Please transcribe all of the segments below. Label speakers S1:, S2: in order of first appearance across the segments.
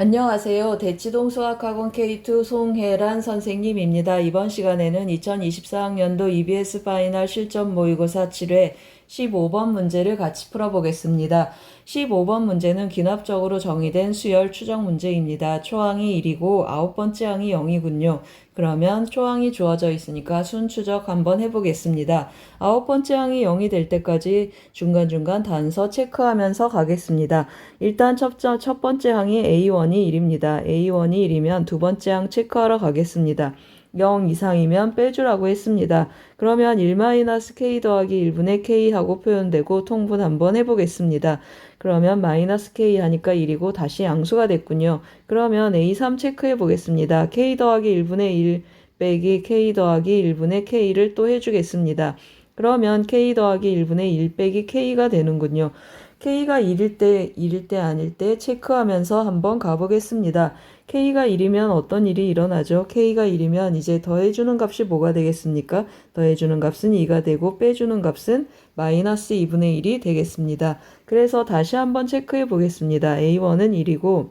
S1: 안녕하세요. 대치동 수학학원 K2 송혜란 선생님입니다. 이번 시간에는 2024학년도 EBS 파이널 실전 모의고사 7회 15번 문제를 같이 풀어보겠습니다. 15번 문제는 기납적으로 정의된 수열 추정 문제입니다. 초항이 1이고 아홉 번째 항이 0이군요. 그러면 초항이 주어져 있으니까 순 추적 한번 해보겠습니다. 아홉 번째 항이 0이 될 때까지 중간중간 단서 체크하면서 가겠습니다. 일단 첫, 첫첫 번째 항이 A1이 1입니다. A1이 1이면 두 번째 항 체크하러 가겠습니다. 0 이상이면 빼주라고 했습니다. 그러면 1-k 더하기 1분의 k 하고 표현되고 통분 한번 해보겠습니다. 그러면 마이너스 k 하니까 1이고 다시 양수가 됐군요. 그러면 a3 체크해 보겠습니다. k 더하기 1분의 1 빼기 k 더하기 1분의 k를 또 해주겠습니다. 그러면 k 더하기 1분의 1 빼기 k가 되는군요. k가 1일 때, 1일 때 아닐 때 체크하면서 한번 가보겠습니다. K가 1이면 어떤 일이 일어나죠? k가 1이면 이제 더해주는 값이 뭐가 되겠습니까? 더해주는 값은 2가 되고 빼주는 값은 마이너스 2분의 1이 되겠습니다. 그래서 다시 한번 체크해 보겠습니다. a1은 1이고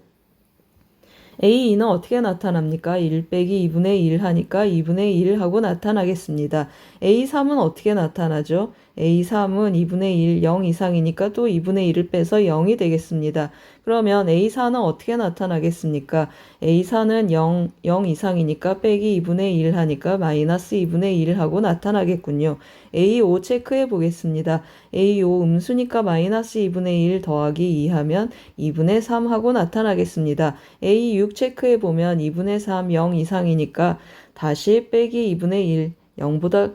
S1: A2는 어떻게 나타납니까? 1 빼기 2분의 1 하니까 2분의 1 하고 나타나겠습니다. A3은 어떻게 나타나죠? A3은 2분의 1, 0 이상이니까 또 2분의 1을 빼서 0이 되겠습니다. 그러면 A4는 어떻게 나타나겠습니까? A4는 0, 0 이상이니까 빼기 2분의 1 하니까 마이너스 2분의 1 하고 나타나겠군요. A5 체크해 보겠습니다. A5 음수니까 마이너스 2분의 1 더하기 2 하면 2분의 3 하고 나타나겠습니다. A6 체크해 보면 2분의 3, 0 이상이니까 다시 빼기 2분의 1, 0보다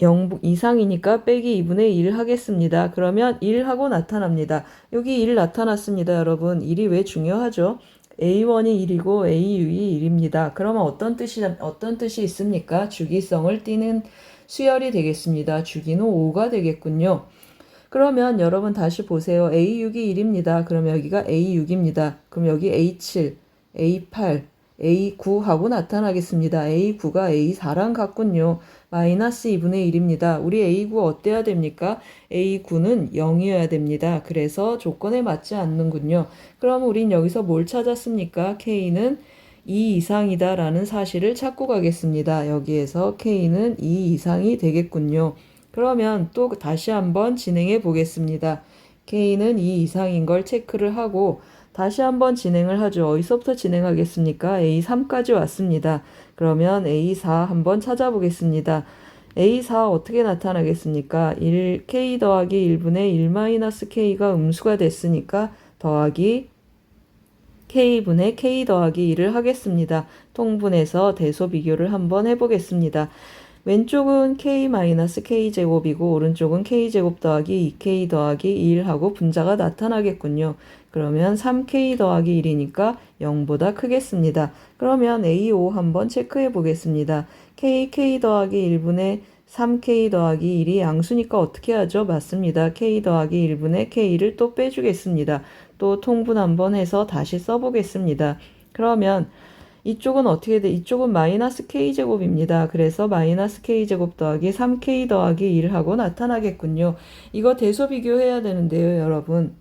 S1: 0 이상이니까 빼기 2분의 1 하겠습니다. 그러면 1 하고 나타납니다. 여기 1 나타났습니다, 여러분. 1이 왜 중요하죠? A1이 1이고 A6이 1입니다. 그러면 어떤 뜻이 어떤 뜻이 있습니까? 주기성을 띠는 수열이 되겠습니다. 주기는 5가 되겠군요. 그러면 여러분 다시 보세요. A6이 1입니다. 그럼 여기가 A6입니다. 그럼 여기 A7, A8, A9 하고 나타나겠습니다. A9가 A4랑 같군요. 마이너스 2분의 1입니다. 우리 A9 어때야 됩니까? A9는 0이어야 됩니다. 그래서 조건에 맞지 않는군요. 그럼 우린 여기서 뭘 찾았습니까? K는 2 이상이다 라는 사실을 찾고 가겠습니다. 여기에서 K는 2 이상이 되겠군요. 그러면 또 다시 한번 진행해 보겠습니다. K는 2 이상인 걸 체크를 하고 다시 한번 진행을 하죠. 어디서부터 진행하겠습니까? A3까지 왔습니다. 그러면 A4 한번 찾아보겠습니다. A4 어떻게 나타나겠습니까? 1, K 더하기 1분의 1 마이너스 K가 음수가 됐으니까 더하기 K분의 K 더하기 1을 하겠습니다. 통분해서 대소 비교를 한번 해보겠습니다. 왼쪽은 k-k제곱이고 오른쪽은 k제곱 더하기 2k 더하기 1하고 분자가 나타나겠군요. 그러면 3k 더하기 1이니까 0보다 크겠습니다. 그러면 A5 한번 체크해 보겠습니다. k, k 더하기 1분의 3k 더하기 1이 양수니까 어떻게 하죠? 맞습니다. k 더하기 1분의 k를 또 빼주겠습니다. 또 통분 한번 해서 다시 써보겠습니다. 그러면 이쪽은 어떻게 돼? 이쪽은 마이너스 k제곱입니다. 그래서 마이너스 k제곱 더하기 3k 더하기 1하고 나타나겠군요. 이거 대소 비교해야 되는데요, 여러분.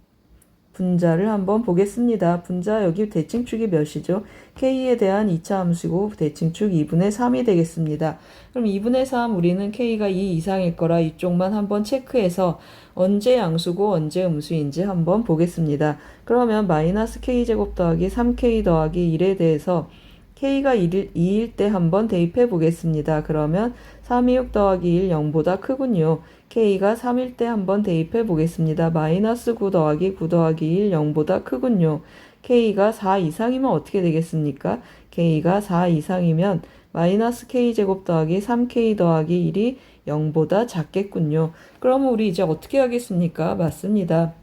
S1: 분자를 한번 보겠습니다. 분자 여기 대칭축이 몇이죠? k에 대한 2차 함수고 대칭축 2분의 3이 되겠습니다. 그럼 2분의 3 우리는 k가 2 이상일 거라 이쪽만 한번 체크해서 언제 양수고 언제 음수인지 한번 보겠습니다. 그러면 마이너스 k제곱 더하기 3k 더하기 1에 대해서 k가 1일, 2일 때 한번 대입해 보겠습니다. 그러면 3, 2, 6 더하기 1, 0보다 크군요. k가 3일 때 한번 대입해 보겠습니다. 마이너스 9 더하기 9 더하기 1, 0보다 크군요. k가 4 이상이면 어떻게 되겠습니까? k가 4 이상이면 마이너스 k제곱 더하기 3k 더하기 1이 0보다 작겠군요. 그러면 우리 이제 어떻게 하겠습니까? 맞습니다.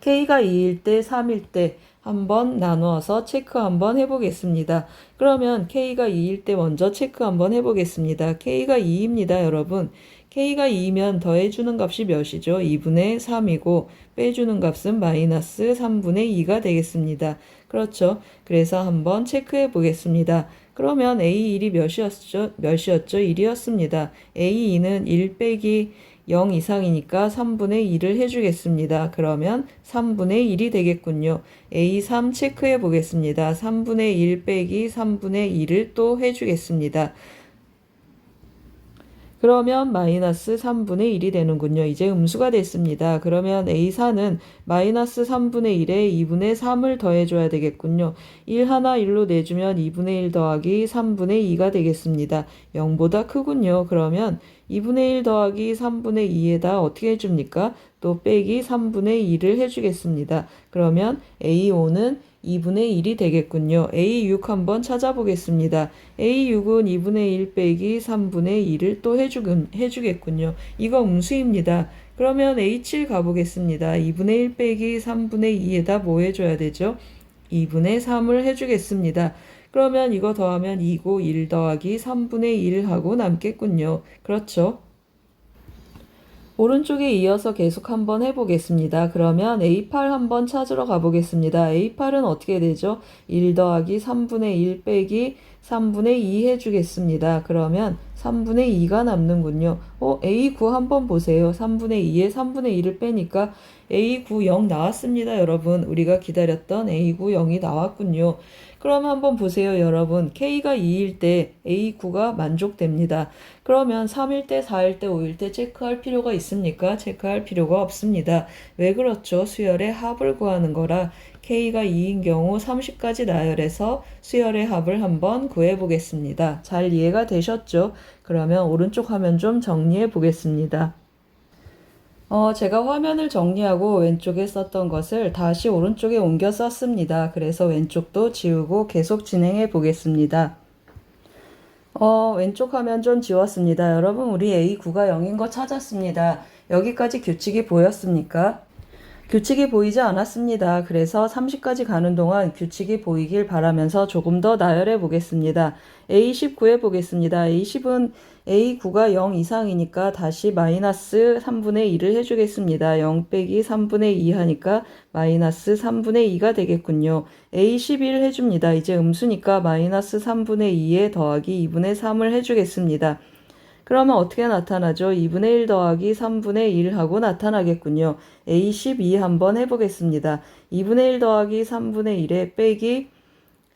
S1: K가 2일 때, 3일 때 한번 나누어서 체크 한번 해보겠습니다. 그러면 k가 2일 때 먼저 체크 한번 해보겠습니다. k가 2입니다, 여러분. k가 2면 더해주는 값이 몇이죠? 2분의 3이고 빼주는 값은 마이너스 3분의 2가 되겠습니다. 그렇죠. 그래서 한번 체크해 보겠습니다. 그러면 A1이 몇이었죠? 몇이었죠? 1이었습니다. A2는 1 빼기 0 이상이니까 3분의 2를 해주겠습니다. 그러면 3분의 1이 되겠군요. A3 체크해 보겠습니다. 3분의 1 빼기 3분의 2를 또 해주겠습니다. 그러면 마이너스 3분의 1이 되는군요. 이제 음수가 됐습니다. 그러면 A4는 마이너스 3분의 1에 2분의 3을 더해줘야 되겠군요. 1 하나 1로 내주면 2분의 1 더하기 3분의 2가 되겠습니다. 0보다 크군요. 그러면 2분의 1 더하기 3분의 2에다 어떻게 해줍니까? 또 빼기 3분의 2를 해주겠습니다. 그러면 A5는 2분의 1이 되겠군요. A6 한번 찾아보겠습니다. A6은 2분의 1 빼기 3분의 2를 또 해주군, 해주겠군요. 이거 음수입니다. 그러면 A7 가보겠습니다. 2분의 1 빼기 3분의 2에다 뭐 해줘야 되죠? 2분의 3을 해주겠습니다. 그러면 이거 더하면 2고 1 더하기 3분의 1 하고 남겠군요. 그렇죠? 오른쪽에 이어서 계속 한번 해보겠습니다. 그러면 A8 한번 찾으러 가보겠습니다. A8은 어떻게 되죠? 1 더하기 3분의 1 빼기 3분의 2 해주겠습니다. 그러면 3분의 2가 남는군요. 어, A9 한번 보세요. 3분의 2에 3분의 2를 빼니까 A9 0 나왔습니다, 여러분. 우리가 기다렸던 A9 0이 나왔군요. 그럼 한번 보세요, 여러분. K가 2일 때 A9가 만족됩니다. 그러면 3일 때, 4일 때, 5일 때 체크할 필요가 있습니까? 체크할 필요가 없습니다. 왜 그렇죠? 수열의 합을 구하는 거라 K가 2인 경우 30까지 나열해서 수열의 합을 한번 구해 보겠습니다. 잘 이해가 되셨죠? 그러면 오른쪽 화면 좀 정리해 보겠습니다. 어, 제가 화면을 정리하고 왼쪽에 썼던 것을 다시 오른쪽에 옮겨 썼습니다. 그래서 왼쪽도 지우고 계속 진행해 보겠습니다. 어, 왼쪽 화면 좀 지웠습니다. 여러분, 우리 A9가 0인 거 찾았습니다. 여기까지 규칙이 보였습니까? 규칙이 보이지 않았습니다. 그래서 30까지 가는 동안 규칙이 보이길 바라면서 조금 더 나열해 보겠습니다. A10 구해 보겠습니다. A10은 A9가 0 이상이니까 다시 마이너스 3분의 2를 해주겠습니다. 0 빼기 3분의 2 하니까 마이너스 3분의 2가 되겠군요. A11 해줍니다. 이제 음수니까 마이너스 3분의 2에 더하기 2분의 3을 해주겠습니다. 그러면 어떻게 나타나죠? 2분의 1 더하기 3분의 1 하고 나타나겠군요. A12 한번 해보겠습니다. 2분의 1 더하기 3분의 1에 빼기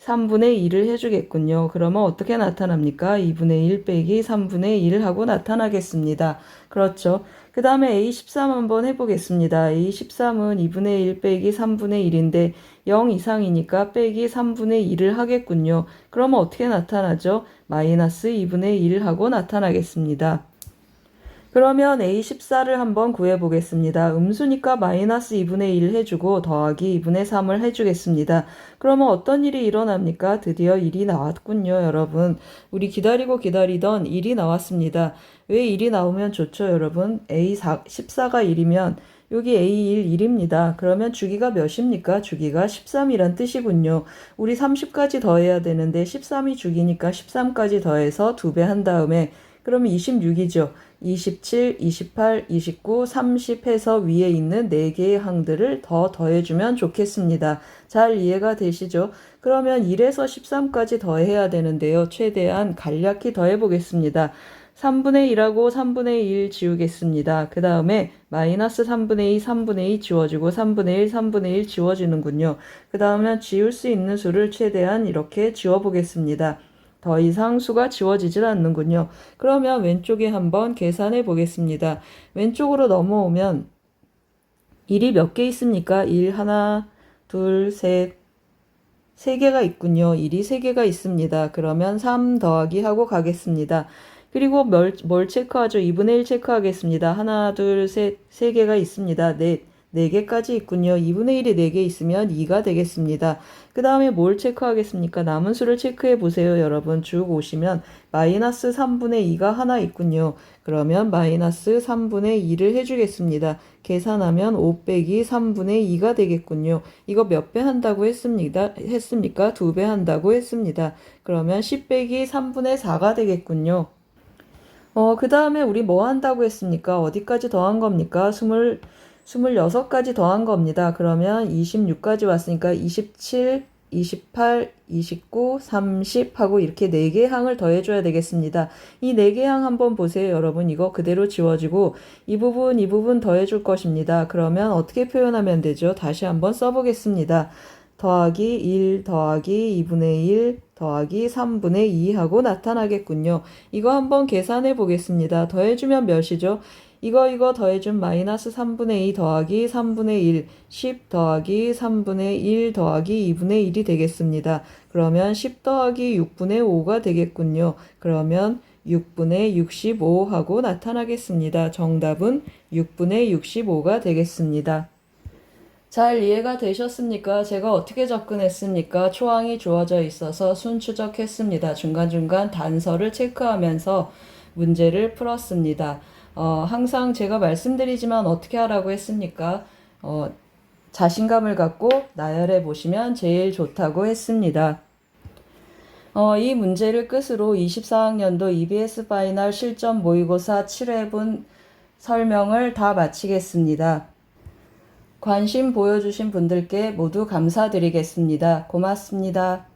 S1: 3분의 2를 해주겠군요. 그러면 어떻게 나타납니까? 2분의 1 빼기 3분의 1 하고 나타나겠습니다. 그렇죠. 그 다음에 A13 한번 해보겠습니다. A13은 2분의 1 빼기 3분의 1인데 0 이상이니까 빼기 3분의 2를 하겠군요. 그러면 어떻게 나타나죠? 마이너스 2분의 1 하고 나타나겠습니다. 그러면 A14를 한번 구해보겠습니다. 음수니까 마이너스 2분의 1 해주고 더하기 2분의 3을 해주겠습니다. 그러면 어떤 일이 일어납니까? 드디어 1이 나왔군요, 여러분. 우리 기다리고 기다리던 1이 나왔습니다. 왜 1이 나오면 좋죠, 여러분? A4, 14가 1이면 여기 A1 1입니다. 그러면 주기가 몇입니까? 주기가 13이란 뜻이군요. 우리 30까지 더해야 되는데 13이 주기니까 13까지 더해서 2배 한 다음에 그러면 26이죠. 27, 28, 29, 30 해서 위에 있는 4개의 항들을 더 더해주면 좋겠습니다. 잘 이해가 되시죠? 그러면 1에서 13까지 더해야 되는데요. 최대한 간략히 더해보겠습니다. 3분의 1하고 3분의 1 지우겠습니다. 그 다음에 마이너스 3분의 2, 3분의 2 지워주고 3분의 1, 3분의 1 지워주는군요. 그 다음에 지울 수 있는 수를 최대한 이렇게 지워보겠습니다. 더 이상 수가 지워지질 않는군요. 그러면 왼쪽에 한번 계산해 보겠습니다. 왼쪽으로 넘어오면 1이 몇 개 있습니까? 1, 하나, 둘, 셋, 세 개가 있군요. 1이 세 개가 있습니다. 그러면 3 더하기 하고 가겠습니다. 그리고 뭘, 뭘 체크하죠? 2분의 1 체크하겠습니다. 하나, 둘, 셋, 세 개가 있습니다. 넷, 네 개까지 있군요. 2분의 1이 4개 있으면 2가 되겠습니다. 그 다음에 뭘 체크하겠습니까? 남은 수를 체크해 보세요, 여러분. 쭉 오시면 마이너스 3분의 2가 하나 있군요. 그러면 마이너스 3분의 2를 해주겠습니다. 계산하면 5 빼기 3분의 2가 되겠군요. 이거 몇 배 한다고 했습니다. 했습니까? 두 배 한다고 했습니다. 그러면 10 빼기 3분의 4가 되겠군요. 어, 그 다음에 우리 뭐 한다고 했습니까? 어디까지 더한 겁니까? 20, 26까지 더한 겁니다. 그러면 26까지 왔으니까 27, 28, 29, 30 하고 이렇게 4개 항을 더해줘야 되겠습니다. 이 4개 항 한번 보세요, 여러분. 이거 그대로 지워지고 이 부분, 이 부분 더해줄 것입니다. 그러면 어떻게 표현하면 되죠? 다시 한번 써보겠습니다. 더하기 1 더하기 2분의 1 더하기 3분의 2 하고 나타나겠군요. 이거 한번 계산해 보겠습니다. 더해주면 몇이죠? 이거 이거 더해준 마이너스 3분의 2 더하기 3분의 1 10 더하기 3분의 1 더하기 2분의 1이 되겠습니다. 그러면 10 더하기 6분의 5가 되겠군요. 그러면 6분의 65 하고 나타나겠습니다. 정답은 6분의 65가 되겠습니다. 잘 이해가 되셨습니까? 제가 어떻게 접근했습니까? 초항이 주어져 있어서 순 추적했습니다. 중간중간 단서를 체크하면서 문제를 풀었습니다. 어, 항상 제가 말씀드리지만 어떻게 하라고 했습니까? 어, 자신감을 갖고 나열해 보시면 제일 좋다고 했습니다. 어, 이 문제를 끝으로 24학년도 EBS 파이널 실전 모의고사 7회분 설명을 다 마치겠습니다. 관심 보여주신 분들께 모두 감사드리겠습니다. 고맙습니다.